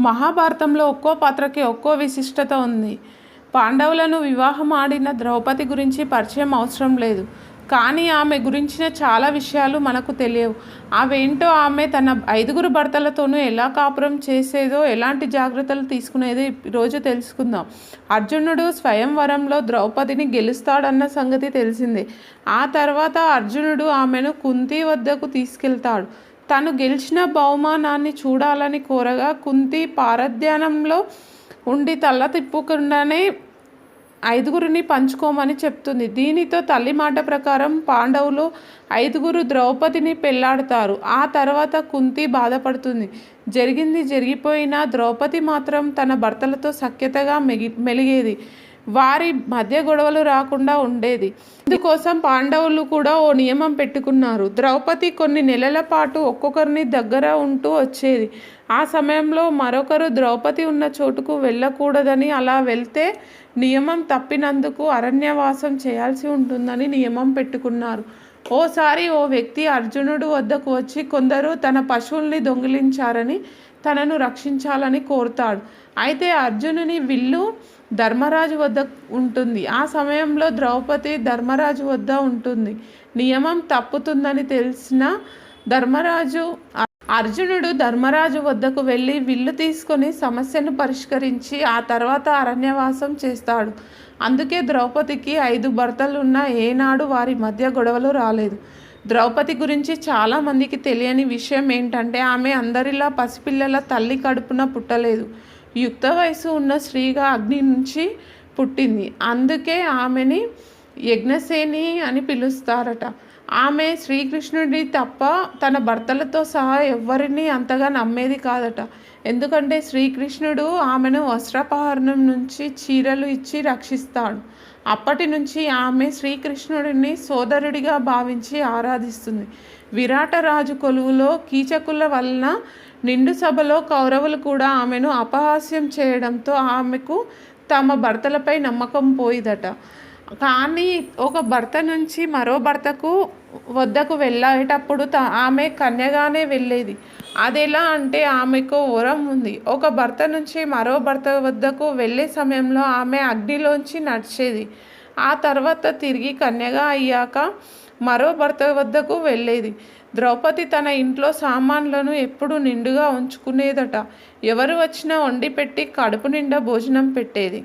మహాభారతంలో ఒక్కో పాత్రకి ఒక్కో విశిష్టత ఉంది. పాండవులను వివాహం ఆడిన ద్రౌపది గురించి పరిచయం అవసరం లేదు. కానీ ఆమె గురించిన చాలా విషయాలు మనకు తెలియవు. అవేంటో ఆమె తన ఐదుగురు భర్తలతోనూ ఎలా కాపురం చేసేదో ఎలాంటి జాగ్రత్తలు తీసుకునేదో ఈరోజు తెలుసుకుందాం. అర్జునుడు స్వయంవరంలో ద్రౌపదిని గెలుస్తాడన్న సంగతి తెలిసిందే. ఆ తర్వాత అర్జునుడు ఆమెను కుంతి వద్దకు తీసుకెళ్తాడు. తను గెలిచిన బహుమానాన్ని చూడాలని కోరగా కుంతి పారధ్యానంలో ఉండి తల తిప్పకుండానే ఐదుగురిని పంచుకోమని చెప్తుంది. దీనితో తల్లి మాట ప్రకారం పాండవులు ఐదుగురు ద్రౌపదిని పెళ్ళాడతారు. ఆ తర్వాత కుంతి బాధపడుతుంది. జరిగింది జరిగిపోయినా ద్రౌపది మాత్రం తన భర్తలతో సఖ్యతగా మెగి మెలిగేది. వారి మధ్య గొడవలు రాకుండా ఉండేది. ఇందుకోసం పాండవులు కూడా ఓ నియమం పెట్టుకున్నారు. ద్రౌపది కొన్ని నెలల పాటు ఒక్కొక్కరిని దగ్గర ఉంటూ వచ్చేది. ఆ సమయంలో మరొకరు ద్రౌపది ఉన్న చోటుకు వెళ్ళకూడదని అలా వెళ్తే నియమం తప్పినందుకు అరణ్యవాసం చేయాల్సి ఉంటుందని నియమం పెట్టుకున్నారు. ఓసారి ఓ వ్యక్తి అర్జునుడు వద్దకు వచ్చి కొందరు తన పశువుల్ని దొంగిలించారని తనను రక్షించాలని కోరుతాడు. అయితే అర్జునుని విల్లు ధర్మరాజు వద్ద ఉంటుంది. ఆ సమయంలో ద్రౌపది ధర్మరాజు వద్ద ఉంటుంది. నియమం తప్పుతుందని తెలిసిన ధర్మరాజు అర్జునుడు ధర్మరాజు వద్దకు వెళ్ళి విల్లు తీసుకొని సమస్యను పరిష్కరించి ఆ తర్వాత అరణ్యవాసం చేస్తాడు. అందుకే ద్రౌపదికి ఐదు భర్తలున్నా ఏనాడు వారి మధ్య గొడవలు రాలేదు. ద్రౌపది గురించి చాలామందికి తెలియని విషయం ఏంటంటే ఆమె అందరిలా పసిపిల్లల తల్లి కడుపున పుట్టలేదు. యుక్త వయసు ఉన్న స్త్రీగా అగ్ని నుంచి పుట్టింది. అందుకే ఆమెని యజ్ఞసేని అని పిలుస్తారట. ఆమె శ్రీకృష్ణుడి తప్ప తన భర్తలతో సహా ఎవరిని అంతగా నమ్మేది కాదట. ఎందుకంటే శ్రీకృష్ణుడు ఆమెను వస్త్రాపహరణం నుంచి చీరలు ఇచ్చి రక్షిస్తాడు. అప్పటి నుంచి ఆమె శ్రీకృష్ణుడిని సోదరుడిగా భావించి ఆరాధిస్తుంది. విరాటరాజు కొలువులో కీచకుల వలన నిండు సభలో కౌరవులు కూడా ఆమెను అపహాస్యం చేయడంతో ఆమెకు తమ భర్తలపై నమ్మకం పోయిదట. కానీ ఒక భర్త నుంచి మరో భర్తకు వద్దకు వెళ్ళేటప్పుడు త ఆమె కన్యగానే వెళ్ళేది. అది ఎలా అంటే ఆమెకు వరం ఉంది. ఒక భర్త నుంచి మరో భర్త వద్దకు వెళ్ళే సమయంలో ఆమె అగ్నిలోంచి నడిచేది. ఆ తర్వాత తిరిగి కన్యగా అయ్యాక మరో భర్త వద్దకు వెళ్ళేది. ద్రౌపది తన ఇంట్లో సామాన్లను ఎప్పుడు నిండుగా ఉంచుకునేదట. ఎవరు వచ్చినా వండి పెట్టి కడుపు నిండా భోజనం పెట్టేది.